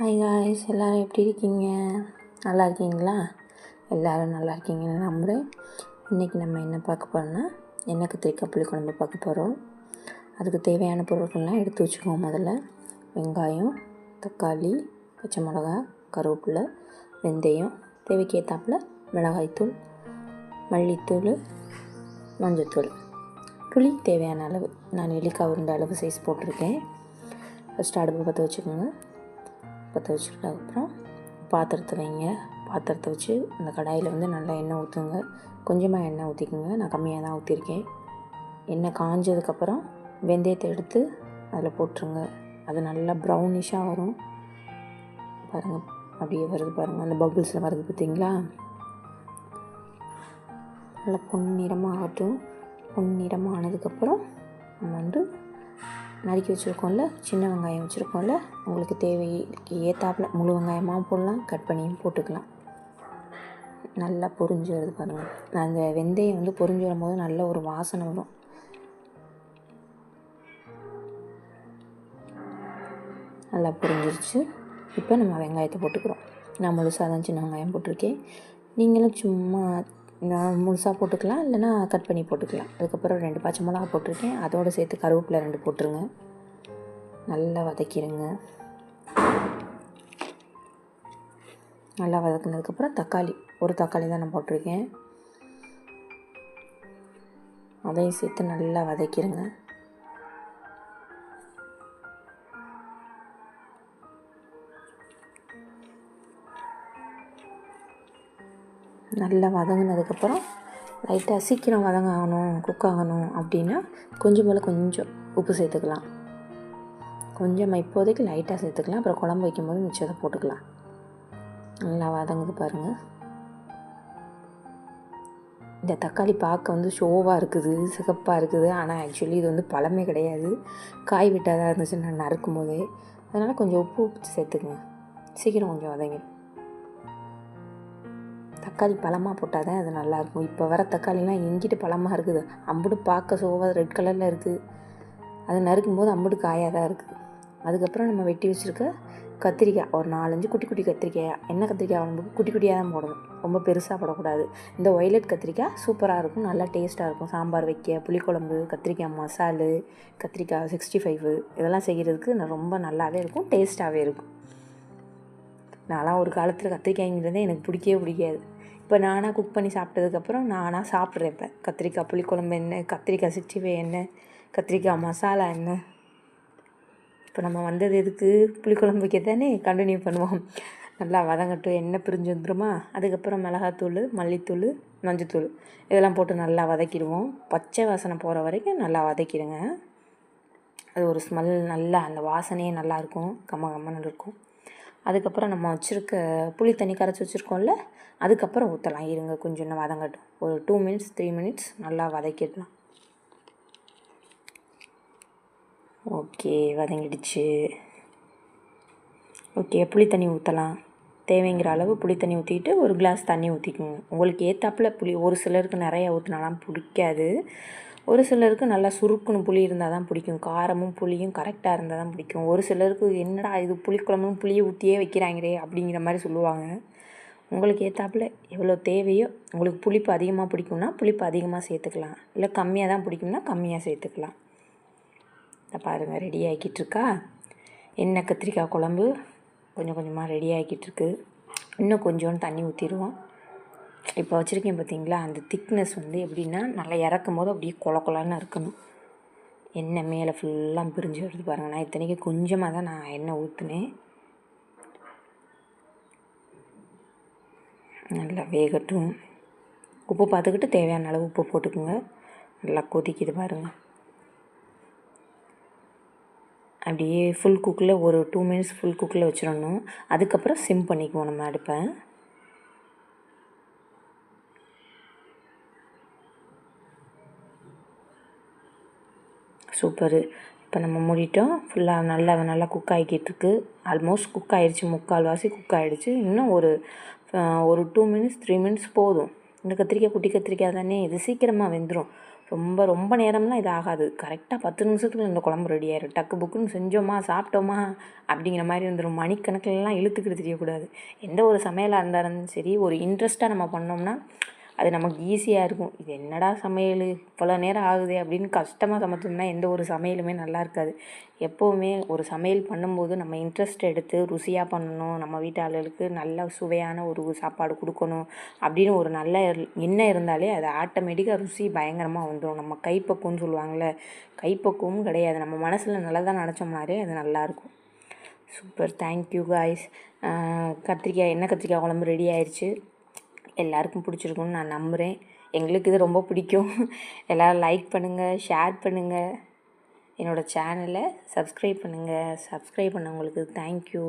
Hi guys எல்லோரும் எப்படி இருக்கீங்க? நல்லா இருக்கீங்களா? எல்லோரும் நல்லா இருக்கீங்கன்னு நம்புகிறேன் இன்றைக்கி நம்ம என்ன பார்க்க போகிறோன்னா என்ன கத்திரிக்காய் புளிக்குழம்பு பார்க்க போகிறோம் அதுக்கு தேவையான பொருட்கள்லாம் எடுத்து வச்சுக்கோங்க முதல்ல. வெங்காயம் தக்காளி பச்சை மிளகா கருவேப்பிலை வெந்தயம் தேவைக்கேற்றாப்புல மிளகாய் மிளகாய்த்தூள் மல்லித்தூள் மஞ்சத்தூள். புளி தேவையான அளவு நான் நெல்லிக்காய் உருண்ட அளவு சைஸ் போட்டிருக்கேன். ஃபஸ்ட்டு அடுப்பு பற்ற வச்சுக்கோங்க. பற்ற வச்சுட்டதுக்கப்புறம் பாத்திரத்தை வைங்க. பாத்திரத்தை வச்சு அந்த கடாயில் வந்து நல்லா எண்ணெய் ஊற்றுங்க. கொஞ்சமாக எண்ணெய் ஊற்றிக்கோங்க நான் கம்மியாக தான் ஊற்றிருக்கேன் எண்ணெய் காஞ்சதுக்கப்புறம் வெந்தயத்தை எடுத்து அதில் போட்டுருங்க. அது நல்லா ப்ரௌனிஷாக வரும். பாருங்கள் அப்படியே வருது பாருங்கள் அந்த பபுள்ஸில் வருது பார்த்தீங்களா? நல்லா பொன்னிறமாக ஆகட்டும் பொன்னிறமாக ஆனதுக்கப்புறம் நம்ம வந்து நறுக்கி வச்சுருக்கோம்ல சின்ன வெங்காயம் வச்சுருக்கோம்ல உங்களுக்கு தேவைக்கு ஏற்றாப்புல முழு வெங்காயமாக போடலாம் கட் பண்ணியும் போட்டுக்கலாம். நல்லா பொரிஞ்சு வருது பாருங்கள் அந்த வெந்தயம் வந்து பொரிஞ்சு வரும்போது நல்ல ஒரு வாசனை வரும். நல்லா பொரிஞ்சிருச்சு. இப்போ நம்ம வெங்காயத்தை போட்டுக்கிறோம். நான் முழுசாக தான் சின்ன வெங்காயம் போட்டிருக்கேன். நீங்களும் சும்மா முழுசாக போட்டுக்கலாம் இல்லைனா கட் பண்ணி போட்டுக்கலாம். அதுக்கப்புறம் ரெண்டு பச்சை மிளகா போட்டிருக்கேன். அதோடு சேர்த்து கருவேப்பிலை ரெண்டு போட்டுருங்க. நல்லா வதக்கிடுங்க நல்லா வதக்குனதுக்கப்புறம் தக்காளி. ஒரு தக்காளி தான் நான் போட்டிருக்கேன். அதையும் சேர்த்து நல்லா வதக்கிடுங்க நல்லா வதங்கினதுக்கப்புறம் லைட்டாக சீக்கிரம் வதங்க ஆகணும் குக் ஆகணும் அப்படின்னா கொஞ்சம் போல் கொஞ்சம் உப்பு சேர்த்துக்கலாம். கொஞ்சம் இப்போதைக்கு லைட்டாக சேர்த்துக்கலாம். அப்புறம் குழம்பு வைக்கும்போது மிச்சத்தை போட்டுக்கலாம். நல்லா வதங்குது பாருங்கள் இந்த தக்காளி பார்க்க வந்து ஷோவாக இருக்குது சிகப்பாக இருக்குது. ஆனால் ஆக்சுவலி இது வந்து பழமே கிடையாது. காய் விட்டால் தான் இருந்துச்சு நான் நறுக்கும் போதே அதனால் கொஞ்சம் உப்பு உப்பு சேர்த்துக்குங்க. சீக்கிரம் கொஞ்சம் வதங்கிடும். தக்காளி பழமாக போட்டால் தான் அது நல்லாயிருக்கும். இப்போ வர தக்காளிலாம் எங்கிட்டு பழமாக இருக்குது? அம்புடு பார்க்க சோவாக ரெட் கலரில் இருக்குது அது நறுக்கும் போது அம்புடு காயாக தான் இருக்குது அதுக்கப்புறம் நம்ம வெட்டி வச்சுருக்க கத்திரிக்காய் ஒரு நாலஞ்சு குட்டி குட்டி கத்திரிக்காய். என்ன கத்திரிக்காய் குழம்புக்கு குட்டி குட்டியாக தான் போடணும். ரொம்ப பெருசாக போடக்கூடாது. இந்த ஒய்லட் கத்திரிக்காய் சூப்பராக இருக்கும். நல்லா டேஸ்ட்டாக இருக்கும். சாம்பார் வைக்க புளிக்குழம்பு கத்திரிக்காய் மசாலு கத்திரிக்காய் சிக்ஸ்டி ஃபைவ் இதெல்லாம் செய்கிறதுக்கு ரொம்ப நல்லாவே இருக்கும். டேஸ்ட்டாகவே இருக்கும். நான்லாம் ஒரு காலத்தில் கத்திரிக்காய்ங்கிறதே எனக்கு பிடிக்கவே பிடிக்காது. இப்போ நானாக குக் பண்ணி சாப்பிட்டதுக்கப்புறம் நானாக சாப்பிட்றேன் இப்போ. கத்திரிக்காய் புளிக்குழம்பு என்ன கத்திரிக்காய் சிச்சிவை என்ன கத்திரிக்காய் மசாலா என்ன. இப்போ நம்ம வந்தது எதுக்கு? புளிக்குழம்பு வைக்க தானே? கண்டினியூ பண்ணுவோம். நல்லா வதங்கட்டும் எண்ணெய் பிரிஞ்சு வந்துடுமா அதுக்கப்புறம் மிளகாத்தூள் மல்லித்தூள் மஞ்சத்தூள். இதெல்லாம் போட்டு நல்லா வதக்கிடுவோம். பச்சை வாசனை போகிற வரைக்கும் நல்லா வதக்கிடுங்க. அது ஒரு ஸ்மெல் நல்லா அந்த வாசனையே நல்லாயிருக்கும் கம்ம கம்மன்னு இருக்கும். அதுக்கப்புறம் நம்ம வச்சுருக்க புளி தண்ணி கரைச்சி வச்சுருக்கோம்ல அதுக்கப்புறம் ஊற்றலாம் இருங்க கொஞ்சம் இன்னும் வதங்கட்டும். ஒரு டூ மினிட்ஸ் த்ரீ மினிட்ஸ் நல்லா வதக்கிடலாம். ஓகே வதங்கிடுச்சு. ஓகே புளி தண்ணி ஊற்றலாம் தேவைங்கிற அளவு புளி தண்ணி ஊற்றிட்டு ஒரு கிளாஸ் தண்ணி ஊற்றிக்கோங்க உங்களுக்கு ஏற்றாப்புல புளி ஒரு சிலருக்கு நிறையா ஊற்றினாலாம் பிடிக்காது. ஒரு சிலருக்கு நல்லா சுருக்குன்னு புளி இருந்தால் தான் பிடிக்கும். காரமும் புளியும் கரெக்டாக இருந்தால் தான் பிடிக்கும். ஒரு சிலருக்கு என்னடா இது புளிக்குழம்பும் புளியை ஊற்றியே வைக்கிறாங்களே அப்படிங்கிற மாதிரி சொல்லுவாங்க. உங்களுக்கு ஏற்றாப்புல எவ்வளோ தேவையோ உங்களுக்கு புளிப்பு அதிகமாக பிடிக்கும்னா புளிப்பு அதிகமாக சேர்த்துக்கலாம். இல்லை கம்மியாக தான் பிடிக்கும்னா கம்மியாக சேர்த்துக்கலாம். இதை பாருங்கள் ரெடி ஆகிக்கிட்டுருக்கா எண்ணெய் கத்திரிக்காய் குழம்பு கொஞ்சம் கொஞ்சமாக ரெடி ஆகிக்கிட்டுருக்கு இன்னும் கொஞ்சோண்டு தண்ணி ஊற்றிடுவோம் இப்போ வச்சுருக்கேன் பார்த்தீங்களா? அந்த திக்னஸ் வந்து எப்படின்னா நல்லா இறக்கும் போது அப்படியே கொல கொலன்னு இருக்கணும். எண்ணெய் மேலே ஃபுல்லாக பிரிஞ்சு வருது பாருங்கள் நான் இத்தனைக்கு கொஞ்சமாக தான் நான் எண்ணெய் ஊற்றுனேன் நல்லா வேகட்டும். உப்பு பார்த்துக்கிட்டு தேவையான அளவு உப்பு போட்டுக்கோங்க. நல்லா கொதிக்குது பாருங்கள் அப்படியே ஃபுல் குக்கில் ஒரு டூ மினிட்ஸ் ஃபுல் குக்கில் வச்சிடணும். அதுக்கப்புறம் சிம் பண்ணிக்குவோம் நம்ம அடுப்பை. சூப்பரு. இப்போ நம்ம மூடிட்டோம். ஃபுல்லாக நல்லா நல்லா குக் ஆகிக்கிட்டு ஆல்மோஸ்ட் குக் ஆகிடுச்சு. முக்கால்வாசி குக் ஆகிடுச்சு. இன்னும் ஒரு ஒரு டூ மினிட்ஸ் த்ரீ மினிட்ஸ் போதும். இந்த கத்திரிக்காய் குட்டி கத்திரிக்காய் தானே? இது சீக்கிரமாக வெந்துடும் ரொம்ப ரொம்ப நேரம்லாம் இது ஆகாது. கரெக்டாக பத்து நிமிஷத்துக்குள்ள இந்த குழம்பு ரெடி ஆயிடும் டக்கு புக்குன்னு செஞ்சோமா சாப்பிட்டோமா அப்படிங்கிற மாதிரி வந்துடும் மணிக்கணக்கிலலாம் இழுத்துக்கிட்டு தெரியக்கூடாது. எந்த ஒரு சமையலாக இருந்தாலும் சரி ஒரு இன்ட்ரெஸ்ட்டாக நம்ம பண்ணோம்னா அது நமக்கு ஈஸியாக இருக்கும். இது என்னடா சமையல்? இவ்வளோ நேரம் ஆகுதே அப்படின்னு கஷ்டமாக சமைச்சோம்னா எந்த ஒரு சமையலுமே நல்லா இருக்காது. எப்போவுமே ஒரு சமையல் பண்ணும்போது நம்ம இன்ட்ரெஸ்ட் எடுத்து ருசியாக பண்ணணும். நம்ம வீட்டு ஆளுகளுக்கு நல்ல சுவையான ஒரு சாப்பாடு கொடுக்கணும் அப்படின்னு ஒரு நல்ல எண்ணம் இருந்தாலே அது ஆட்டோமேட்டிக்காக ருசி பயங்கரமாக வந்துடும் நம்ம கைப்பக்குவம்னு சொல்லுவாங்கள்ல கைப்பக்குவமும் கிடையாது. நம்ம மனசில் நல்லதாக நினச்சோம்னாலே அது நல்லாயிருக்கும் சூப்பர் தேங்க்யூ காய்ஸ் கத்திரிக்காய் எண்ணெய் கத்திரிக்காய் குழம்பு ரெடி ஆயிடுச்சு. எல்லாருக்கும் பிடிச்சிருக்கும்னு நான் நம்புகிறேன் எங்களுக்கு இது ரொம்ப பிடிக்கும். எல்லோரும் லைக் பண்ணுங்கள் ஷேர் பண்ணுங்கள் என்னோடய சேனலை சப்ஸ்கிரைப் பண்ணுங்கள் சப்ஸ்கிரைப் பண்ணவங்களுக்கு தேங்க்யூ